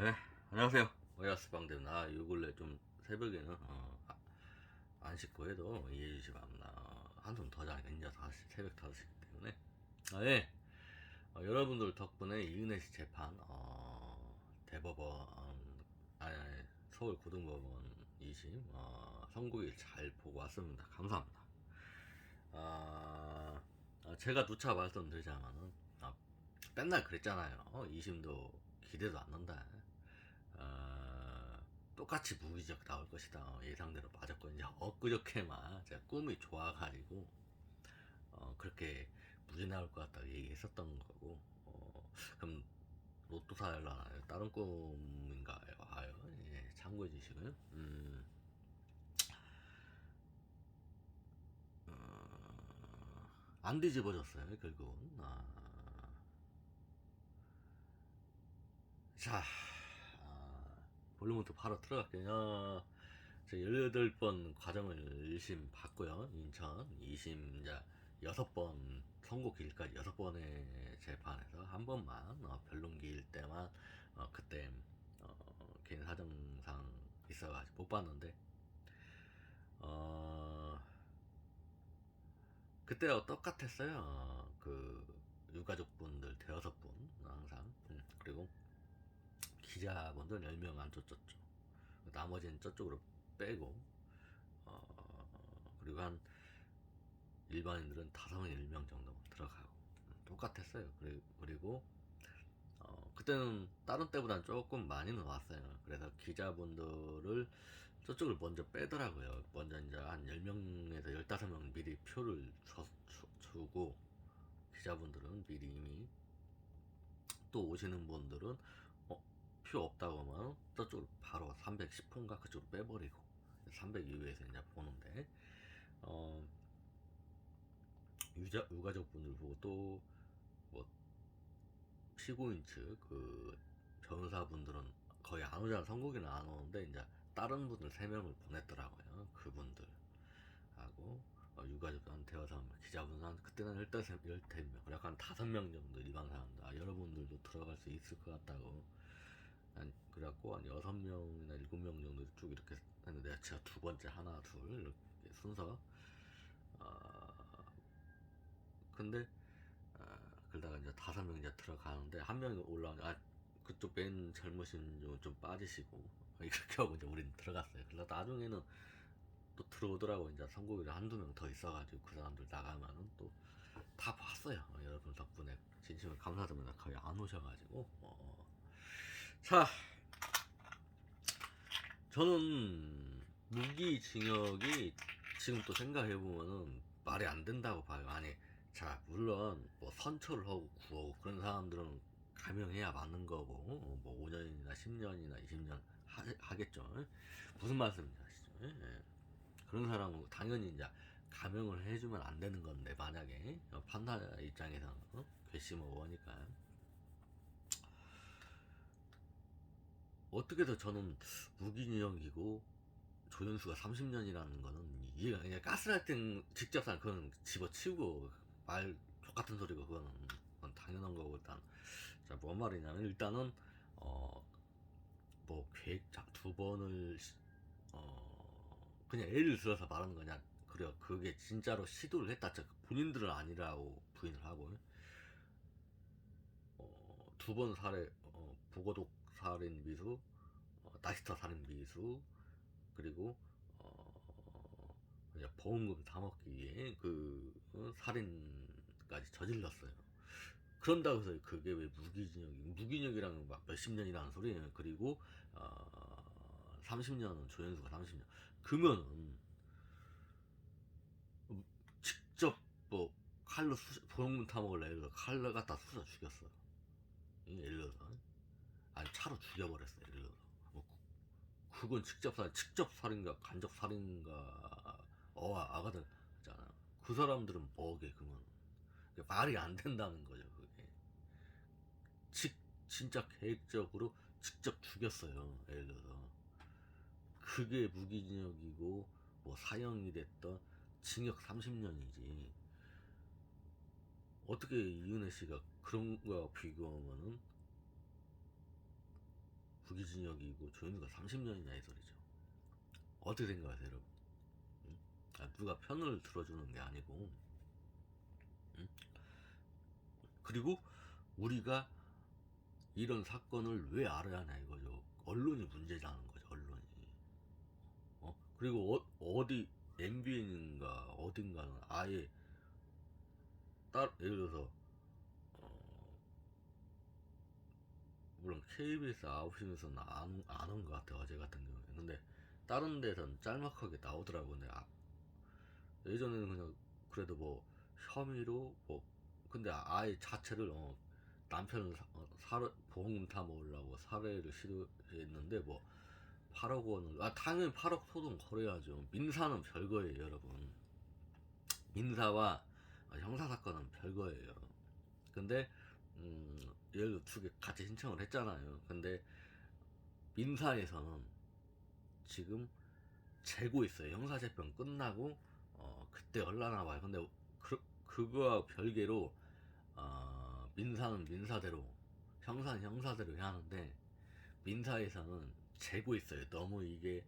네, 안녕하세요. 오야스 방대는 아, 요 근래 좀 새벽에는 어, 아, 안 씻고 해도 이해해 주시 바랍니다. 어, 한숨 더 자니까 이제 다시 새벽 5시기 때문에 아, 예. 어, 여러분들 덕분에 이은혜 씨 재판 어, 대법원 아니, 아니 서울 고등법원 2심 어, 선고일 잘 보고 왔습니다. 감사합니다. 아, 아, 제가 누차 말씀드리자면은 아, 맨날 그랬잖아요. 어, 2심도 기대도 안 난다. 어, 똑같이 무기적 나올 것이다. 어, 예상대로 이제 엊그저께만 제가 꿈이 좋아가지고 어, 그렇게 무지 나올 것 같다고 얘기했었던 거고 어, 그럼 로또 사려나요? 다른 꿈인가요? 아요? 예, 참고해 주시고요. 음, 어, 안 뒤집어졌어요 결국은. 아, 자, 아, 볼륨부터 바로 들어갈게요. 어, 저 18번 과정을 1심 봤고요. 인천 2심 이제 6번 선고기일까지 6번의 재판에서 한 번만 어, 변론기일 때만 어, 그때 어, 개인 사정상 있어가지고 못 봤는데 어, 그때 똑같았어요. 어, 그 유가족분들 대여섯 분 항상 음, 그리고 기자분들 10명 안 쫓았죠. 나머지는 저쪽으로 빼고, 어, 그리고 한 일반인들은 다섯 명, 1명 정도 들어가고, 음, 똑같았어요. 그리- 그리고, 어, 그때는 다른 때보다는 조금 많이는 왔어요. 그래서 기자분들을 저쪽을 먼저 빼더라고요. 먼저 이제 한 10명에서 15명 미리 표를 주, 주, 주고, 기자분들은 미리 이미 또 오시는 분들은 어, 표 없다고 하면 저쪽으로 바로 310호인가 그쪽으로 빼버리고 300 이후에서 이제 보는데 어 유자 유가족 분들 보고 또뭐 피고인 측그 변호사분들은 거의 안 오잖아 선고기는 안 오는데 이제 다른 분들 세 명을 보냈더라고요 그분들 하고. 어, 유가족한테 와서 기자분은 한 그때는 일단 열댓 명 약간 다섯 명 정도 일반 사람들 아, 여러분들도 들어갈 수 있을 것 같다고 한 그래갖고 한 여섯 명이나 일곱 명 정도 쭉 이렇게 했는데 제가 두 번째 하나 둘 이렇게 순서 아 근데 아, 그러다가 이제 다섯 명 이제 들어가는데 한 명이 올라오니 아 그쪽 맨 젊으신 분좀 빠지시고 이렇게 하고 이제 우리는 들어갔어요. 그래서 나중에는 또 들어오더라고 이제 선고일에 한두 명 더 있어가지고 그 사람들 나가면은 또 다 봤어요. 어, 여러분 덕분에 진심으로 감사드립니다. 거의 안 오셔가지고 어. 자 저는 무기징역이 지금 또 생각해보면은 말이 안 된다고 봐요. 아니, 자, 물론 뭐 선처를 하고 구하고 그런 사람들은 감형해야 맞는 거고, 어, 뭐 5년이나 10년이나 20년 하, 겠죠 무슨 말씀인지 아시죠? 예. 그런 사람은 당연히 이제 감형을 해주면 안 되는 건데, 만약에 어, 판사 입장에서는 어? 괘씸을 원니까 어떻게든 저는 무기징역이고 조연수가 30년이라는 거는 이해가 그냥 가스라이팅 땐 직접 산 그건 집어치우고 말 똑같은 소리고 그거는, 그건 당연한 거고 일단. 자뭔 말이냐면 일단은 어뭐 계획 두 번을 시- 어 그냥 예를 들어서 말하는 거냐. 그래요 그게 진짜로 시도를 했다. 저 본인들은 아니라고 부인을 하고. 어, 두번 살해, 어, 부고독 살인 미수, 어, 나시터 살인 미수, 그리고, 어, 보험금 다 먹기 위해 그, 어, 살인까지 저질렀어요. 그런다고 해서 그게 왜 무기징역이, 무기징역이라는 막 몇십 년이라는 소리예요. 그리고, 어, 30년은 조연수가 30년. 그러면은, 직접 뭐, 칼로 쑤, 보험금 타먹을 애를 칼로 갖다 쑤셔 죽였어. 이 예를 들어서. 아니, 차로 죽여버렸어, 예를 들어서. 뭐, 그- 그건 직접 살인, 직접 살인가, 간접 살인가, 어와 아가들 있잖아. 그 사람들은 뭐게, 그러면. 그게 말이 안 된다는 거죠, 그게. 직, 진짜 계획적으로 직접 죽였어요, 예를 들어서. 그게 무기징역이고, 뭐, 사형이 됐던 징역 30년이지. 어떻게 이은혜 씨가 그런 거와 비교하면은 무기징역이고 조현수가 30년이냐 이 소리죠. 어떻게 생각하세요, 여러분? 응? 아, 누가 편을 들어주는 게 아니고, 응? 그리고 우리가 이런 사건을 왜 알아야 하냐 이거죠. 언론이 문제라는 거죠, 언론이. 어? 그리고 어, 디 MBN인가 어딘가는 아예 따 예를 들어서 어, 물론 KBS 9시에서는 안, 안온 것 같아요 어제 같은 경우에. 근데 다른 데선 짤막하게 나오더라고요 근데 아, 예전에는 그냥 그래도 뭐 혐의로 뭐 근데 아예 자체를 어, 남편을 사, 어, 사례, 보험금 타 먹으려고 살해를 시도했는데 뭐 8억 원을 아 당연히 8억 소송 걸어야죠. 민사는 별거예요 여러분. 민사와 형사 사건은 별거예요. 근데 음, 예를 들어 두개 같이 신청을 했잖아요 근데 민사에서는 지금 재고 있어요 형사재판 끝나고 어, 그때 얼라나 봐요 근데 그, 그거와 별개로 어, 민사는 민사대로 형사는 형사대로 해야 하는데 민사에서는 재고 있어요. 너무 이게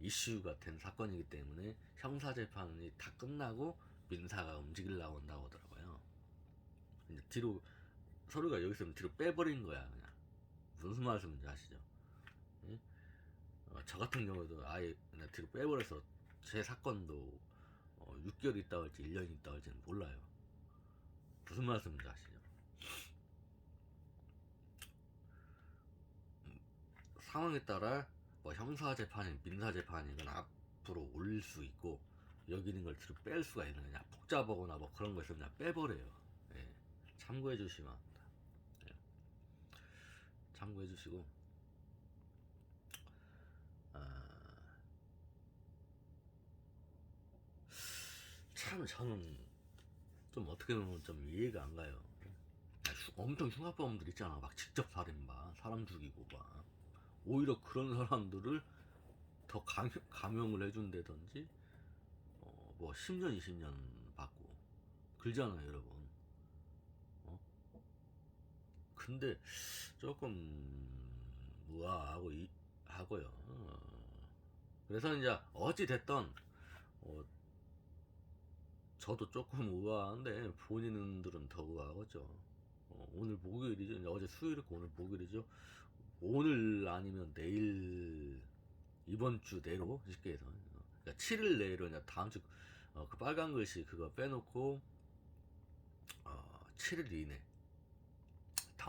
이슈가 된 사건이기 때문에 형사 재판이 다 끝나고 민사가 움직이려고 한다고 하더라고요. 이제 뒤로 서류가 여기 있으면 뒤로 빼버린 거야 그냥 무슨 말씀인지 아시죠? 예? 어, 저 같은 경우도 아예 그냥 뒤로 빼버려서 제 사건도 어, 6개월 있다 할지 1년 있다 할지는 몰라요. 무슨 말씀인지 아시죠? 상황에 따라 뭐 형사 재판이 민사 재판이건 앞으로 올릴 수 있고 여기 있는 걸 뒤로 뺄 수가 있는 그냥 복잡하거나 뭐 그런 거 있으면 그냥 빼버려요. 예. 참고해 주시면. 참고해 주시고 아, 참 저는 좀 어떻게 보면 좀 이해가 안 가요. 흉- 엄청 흉악범들 있잖아. 막 직접 살인마, 사람 죽이고 막. 오히려 그런 사람들을 더 강, 감형을 해준다든지, 어, 뭐 10년, 20년 받고. 그러잖아요, 여러분. 어? 근데 조금 우아하고 이, 하고요. 어. 그래서 이제 어찌 됐던, 어, 저도 조금 우아한데 본인들은 더 우아하죠. 어, 오늘 목요일이죠. 어제 수요일이고 오늘 목요일이죠. 오늘 아니면 내일 이번 주 내로 쉽게 해서 그러니까 7일 내로 이제 다음 주 어, 그 빨간 글씨 그거 빼놓고 어, 7일 이내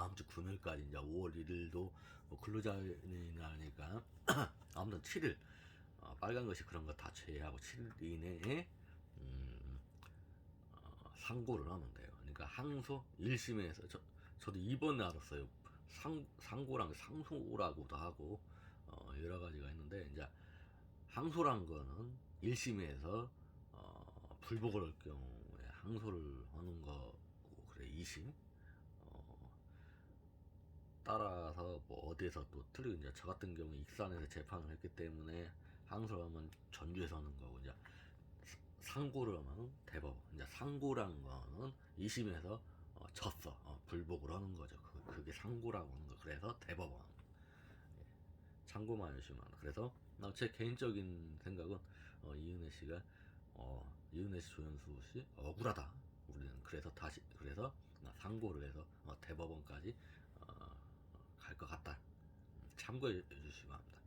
다음 주 금요일까지 이제 5월 1일도 뭐 근로자의 날이니까 아무튼 7일 어, 빨간 글씨 그런 거 다 제외하고 7일 이내에 음, 어, 상고를 하면 돼요. 그러니까 항소 1심에서 저, 저도 이번에 알았어요. 상, 상고랑 상소라고도 하고 어, 여러 가지가 있는데 이제 항소란 거는 1심에서 어, 불복을 할 경우에 항소를 하는 거고 그래 2심 어, 따라서 뭐 어디에서 또 틀리고 저 같은 경우 익산에서 재판을 했기 때문에 항소를 하면 전주에서 하는 거고 이제 상고를 하면 대법 이제 상고란 거는 2심에서 어, 졌어. 어, 불복을 하는 거죠. 그, 그게 상고라고 하는 거 그래서 대법원. 예, 참고만 해주시면. 그래서 나제 개인적인 생각은 어, 이은혜 씨가 어, 이은혜 씨 조현수 씨 억울하다. 우리는 그래서 다시 그래서 상고를 해서 어, 대법원까지 어, 갈것 같다. 참고해 주시기 바랍니다.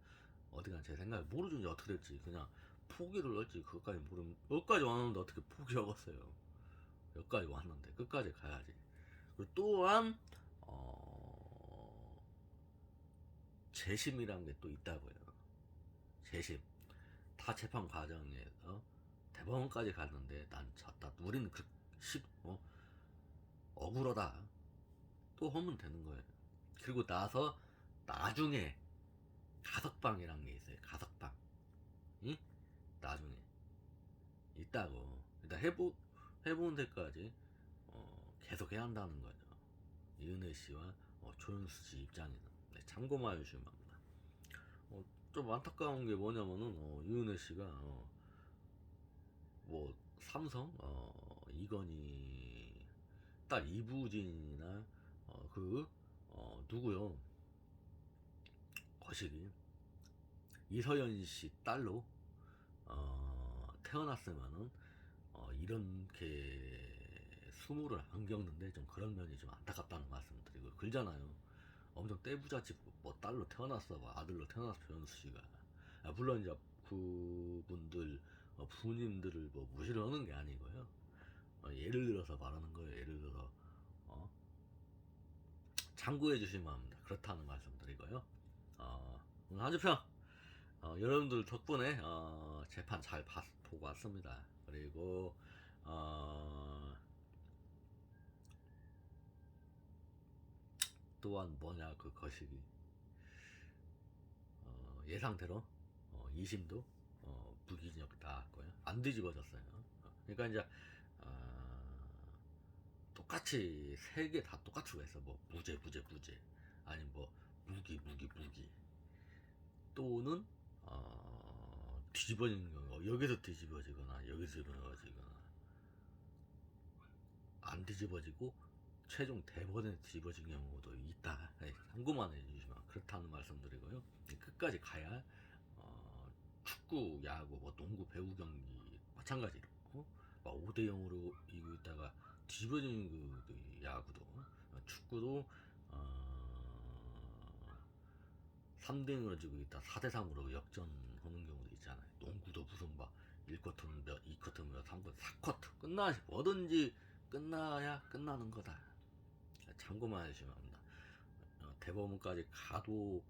어디가 제 생각에 모르죠. 어떻게 될지. 그냥 포기를 할지 그것까지 모르면 여기까지 왔는데 어떻게 포기하겠어요. 여기까지 왔는데 끝까지 가야지. 그리고 또한 어, 재심이라는 게 또 있다고요. 재심. 다 재판 과정에서 대법원까지 갔는데 난 졌다. 우리는 그 십, 어, 억울하다. 또 하면 되는 거예요 그리고 나서 나중에 가석방이라는 게 있어요 가석방. 이 나중에. 있다고. 일단 해보 해본 데까지 어, 계속 해야 한다는 거죠. 이은혜 씨와 어, 조윤수 씨 입장에는 네, 참고만 해주시면 합니다. 어, 좀 안타까운 게 뭐냐면은 어, 이은혜 씨가 어, 뭐 삼성 어, 이건희 딸 이부진이나 어, 그 어, 누구요 거식이 이서연 씨 딸로 어, 태어났으면은 어, 이렇게 수모를 안 겪는데 좀 그런 면이 좀 안타깝다는 말씀을 드리고 글잖아요. 엄청 떼부자집 뭐 딸로 태어났어, 뭐 아들로 태어났어 변수 씨가. 아, 물론 이제 그분들 어, 부모님들을 뭐 무시를 하는 게 아니고요. 어, 예를 들어서 말하는 거예요. 예를 들어서 어, 참고해 주시면 합니다. 그렇다는 말씀 드리고요. 어, 오늘 한 주평 어, 여러분들 덕분에 어, 재판 잘 봤, 보고 왔습니다. 그리고 어, 또한 뭐냐 그 거식이 어, 예상대로 어, 2심도 어, 무기징역 나왔고요. 안 뒤집어졌어요. 어, 그러니까 이제 어, 똑같이 세 개 다 똑같이 했어. 뭐 무죄 무죄 무죄 아니 뭐 무기 무기 무기 또는 어, 뒤집어지는 경우 여기서 뒤집어지거나 여기서 뒤집어지거나 안 뒤집어지고 최종 대법원에 뒤집어진 경우도 있다. 네, 참고만 해주시면 그렇다는 말씀드리고요. 끝까지 가야 어, 축구, 야구, 뭐 농구, 배구 경기 마찬가지로 어? 5대 0으로 이기고 있다가 뒤집어지는 그, 그 야구도 어, 축구도 어, 3대 0으로 지고 있다 4대 3으로 역전하는 경우도 있잖아요. 농구도 무슨 막 1쿼터는 몇, 2쿼터는 몇, 3쿼터, 4쿼터 끝나 뭐든지 끝나야 끝나는 거다. 참고만 해주시면 합니다. 어, 대법원까지 가도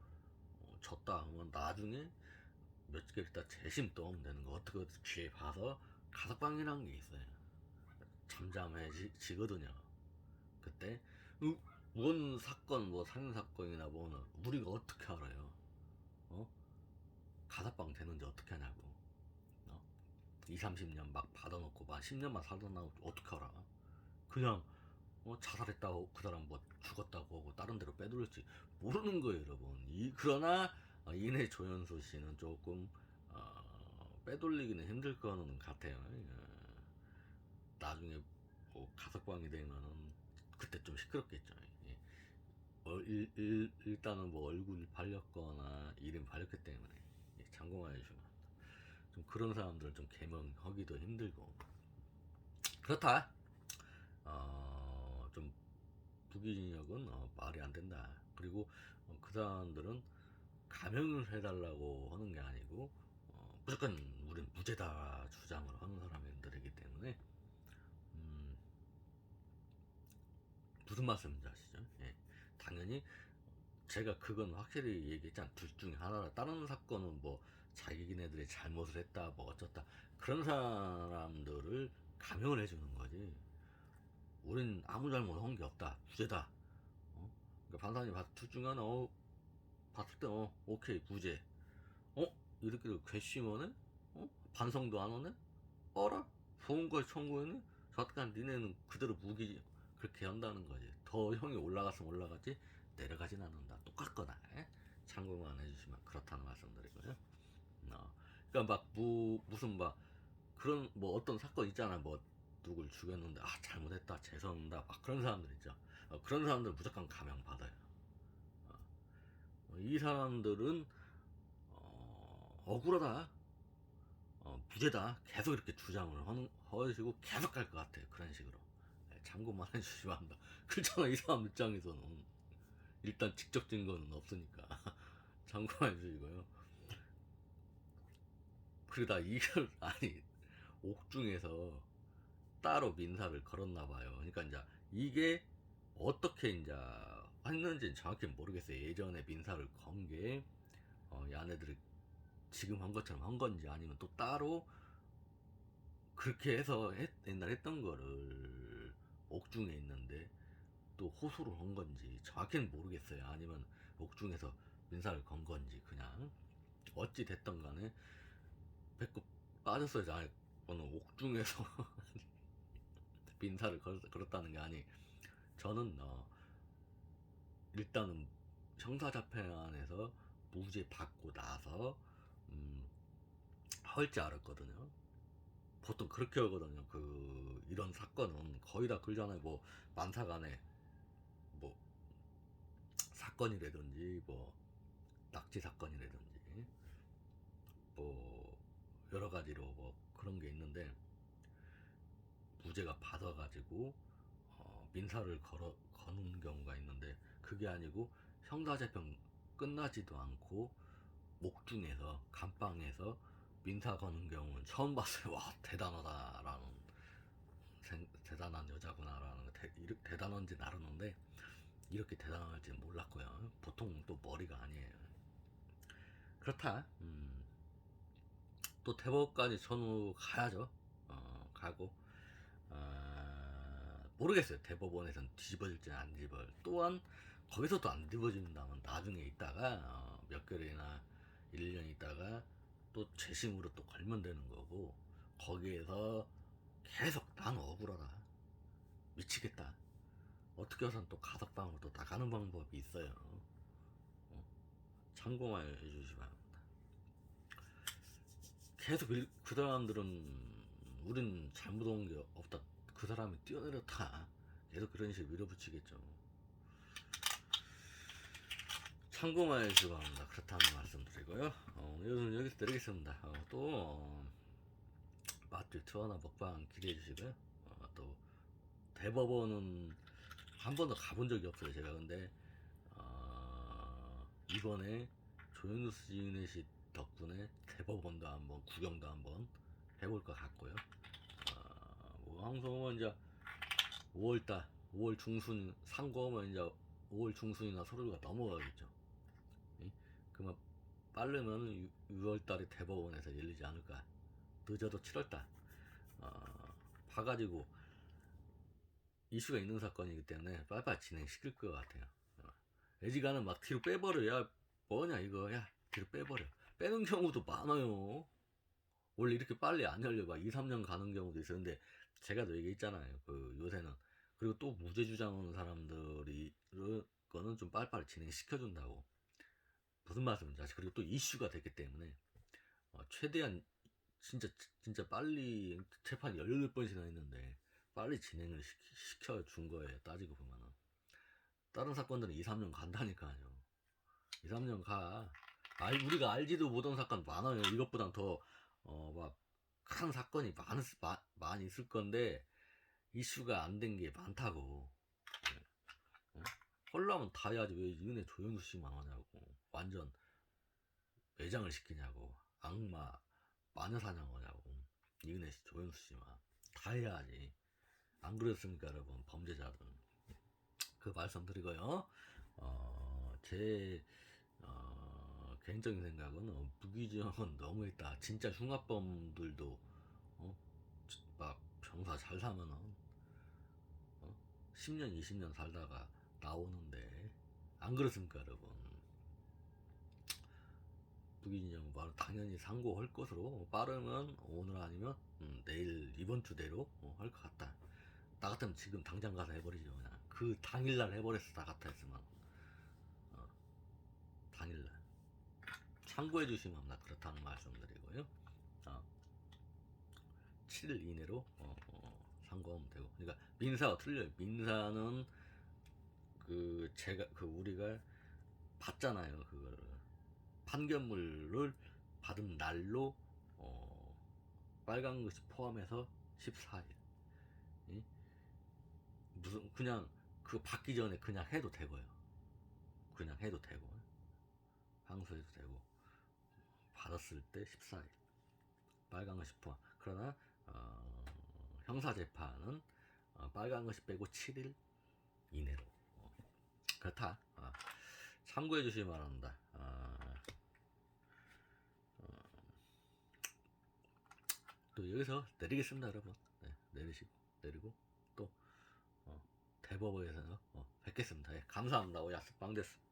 어, 졌다 하면 나중에 몇 개월 있다 재심 또 되는 거 어떻게 기회 봐서 가석방이라는 게 있어요. 잠잠해지거든요. 그때 음, 뭔 사건 뭐 살인 사건이나 뭐는 우리가 어떻게 알아요? 어? 가석방 되는지 어떻게 하냐고. 어? 2, 30년 막 받아놓고 막 10년만 살다 나고 어떻게 알아? 그냥 어, 자살했다고 그 사람 뭐 죽었다고 하고 다른 데로 빼돌렸지 모르는 거예요 여러분 이, 그러나 어, 이내 조연소 씨는 조금 어, 빼돌리기는 힘들 거는 같아요 어, 나중에 뭐 가석방이 되면은 그때 좀 시끄럽겠죠 예. 어, 일, 일, 일단은 뭐 얼굴 발렸거나 이름 발렸기 때문에 예, 참고만 해주시면 합니다. 좀 그런 사람들은 좀 개명하기도 힘들고 그렇다 어, 좀 부기징역은 어, 말이 안 된다. 그리고 어, 그 사람들은 감형을 해달라고 하는 게 아니고 어, 무조건 우린 무죄다 주장을 하는 사람들이기 때문에 무슨 말씀인지 아시죠? 예. 당연히 제가 그건 확실히 얘기했잖아. 둘 중에 하나라. 다른 사건은 뭐 자기네들이 잘못을 했다, 뭐 어쩌다 그런 사람들을 감형을 해주는 거지. 우린 아무 잘못 한 게 없다. 무죄다. 어? 그러니까 판사님 봤, 둘 중에 하나, 어, 봤을 때, 어, 오케이, 무죄. 어? 이렇게 괘씸하네? 어? 반성도 안 하네? 어라? 보험까지 청구했네? 저간 니네는 그대로 무기, 그렇게 한다는 거지. 더 형이 올라갔으면 올라갔지, 내려가진 않는다. 똑같거나, 에? 참고만 해주시면 그렇다는 말씀드리고요. 어. 그러니까 막, 무, 무슨 막, 그런, 뭐 어떤 사건 있잖아. 뭐, 누굴 죽였는데 아 잘못했다 죄송합니다 막 그런 사람들 있죠 어, 그런 사람들 무조건 감형 받아요 어, 어, 이 사람들은 어, 억울하다 어, 무죄다 계속 이렇게 주장을 하는 하시고 계속 갈 것 같아요 그런 식으로 네, 참고만 해주시면 합니다 그렇잖아 이 사람 입장에서는 일단 직접 증거는 없으니까 참고만 해주시고요 그러다 이걸 아니 옥중에서 따로 민사를 걸었나 봐요. 그러니까 이제 이게 어떻게 이제 했는지는 정확히 모르겠어요. 예전에 민사를 건 게 어, 이 아내들이 지금 한 것처럼 한 건지 아니면 또 따로 그렇게 해서 했, 옛날 했던 거를 옥중에 있는데 또 호소를 한 건지 정확히는 모르겠어요. 아니면 옥중에서 민사를 건 건지 그냥 어찌 됐던 간에 배꼽 빠졌어요. 저는 옥중에서 민사를 걸, 걸었다는 게 아니 저는 어, 일단은 형사자폐안에서 무죄 받고 나서 음, 할지 알았거든요. 보통 그렇게 하거든요. 그 이런 사건은 거의 다 그러잖아요. 뭐 만사 간에 뭐 사건이라든지 뭐 낙지 사건이라든지 뭐 여러 가지로 뭐 그런 게 있는데 무죄가 받아가지고 어, 민사를 걸어 거는 경우가 있는데 그게 아니고 형사재판 끝나지도 않고 목중에서 감방에서 민사 거는 경우는 처음 봤어요. 와 대단하다라는 생- 대단한 여자구나라는 거 대, 이렇게 대단한지 나르는데 이렇게 대단할지 몰랐고요. 보통 또 머리가 아니에요. 그렇다. 음, 또 대법까지 전후 가야죠. 어, 가고 아, 모르겠어요. 대법원에선 뒤집어질지 안 뒤집어. 또한 거기서도 안 뒤집어진다면 나중에 있다가 어, 몇 개월이나 1년 있다가 또 재심으로 또 걸면 되는 거고 거기에서 계속 난 억울하다. 미치겠다. 어떻게 해서는 또 가석방으로 또 나가는 방법이 있어요. 어? 참고만 해주시기 바랍니다. 계속 일- 그 사람들은 우린 잘못한 게 없다. 그 사람이 뛰어내렸다. 계속 그런 식으로 밀어붙이겠죠. 참고만 해주시기 바랍니다. 그렇다는 말씀 드리고요. 어, 오늘은 여기서 드리겠습니다. 어, 또 어, 맛집 투어나 먹방 기대해 주시고요. 어, 또 대법원은 한 번도 가본 적이 없어요. 제가 근데 어, 이번에 조현수 지은혜 씨 덕분에 대법원도 한번 구경도 한번 해볼 것 같고요. 어, 뭐 항상 이제 5월달, 5월 중순 상고하면 이제 5월 중순이나 서류가 넘어가겠죠. 빠르면 6월달에 대법원에서 열리지 않을까. 늦어도 7월달. 어, 봐가지고 이슈가 있는 사건이기 때문에 빨리빨리 진행시킬 것 같아요. 어. 애지간은 막 뒤로 빼버려. 야, 뭐냐, 이거. 야, 뒤로 빼버려. 빼는 경우도 많아요. 원래 이렇게 빨리 안 열려. 막 2, 3년 가는 경우도. 근데 제가 또 얘기했잖아요. 그 요새는. 그리고 또 무죄 주장하는 사람들이, 거는 좀 빨리빨리 진행시켜준다고. 무슨 말씀인지 아시 그리고 또 이슈가 됐기 때문에, 어, 최대한 진짜, 진짜 빨리 재판 18번씩이나 했는데, 빨리 진행을 시켜, 준 거예요. 따지고 보면은. 다른 사건들은 2, 3년 간다니까요. 2, 3년 가. 알, 우리가 알지도 못한 사건 많아요. 이것보단 더, 어, 막, 큰 사건이 많, 많, 많이 있을 건데, 이슈가 안 된 게 많다고. 예. 어? 헐라면 다 해야지. 왜 은혜 조현수 씨만 하냐고. 완전 매장을 시키냐고. 악마, 마녀사냥하냐고. 이은혜 씨, 조현수 씨만. 다 해야지. 안 그랬습니까, 여러분? 범죄자들. 그 말씀 드리고요. 어, 제, 어, 개인적인 생각은, 어, 무기징역은 너무했다. 진짜 흉악범들도, 어, 막, 병사 잘 사면은, 어, 10년, 20년 살다가 나오는데, 안 그렇습니까, 여러분? 무기징역 바로 당연히 상고할 것으로 빠르면 오늘 아니면 음, 내일 이번 주대로 어, 할것 같다. 나 같으면 지금 당장 가서 해버리죠 그냥. 그 당일날 해버렸어 나 같아 했으면. 어, 당일날. 참고해 주시면 나 그렇다는 말씀드리고요. 어, 7일 이내로 어, 어, 상고하면 되고. 그러니까 민사가 틀려요. 민사는 그 제가 그 우리가 받잖아요 그거를 판결문을 받은 날로 어, 빨간 것이 포함해서 14일. 이? 무슨 그냥 그거 받기 전에 그냥 해도 되고요. 그냥 해도 되고 항소해도 되고 받았을 때 14일. 빨간 것이 포함. 그러나 어, 형사 재판은 어, 빨간 것이 빼고 7일 이내로. 어, 그렇다. 어, 참고해 주시기 바랍니다. 어, 또 여기서 내리겠습니다, 여러분. 네, 내리시고 내리고 또 어, 대법원에서 어, 뵙겠습니다. 예, 감사합니다. 오야스 빵데스.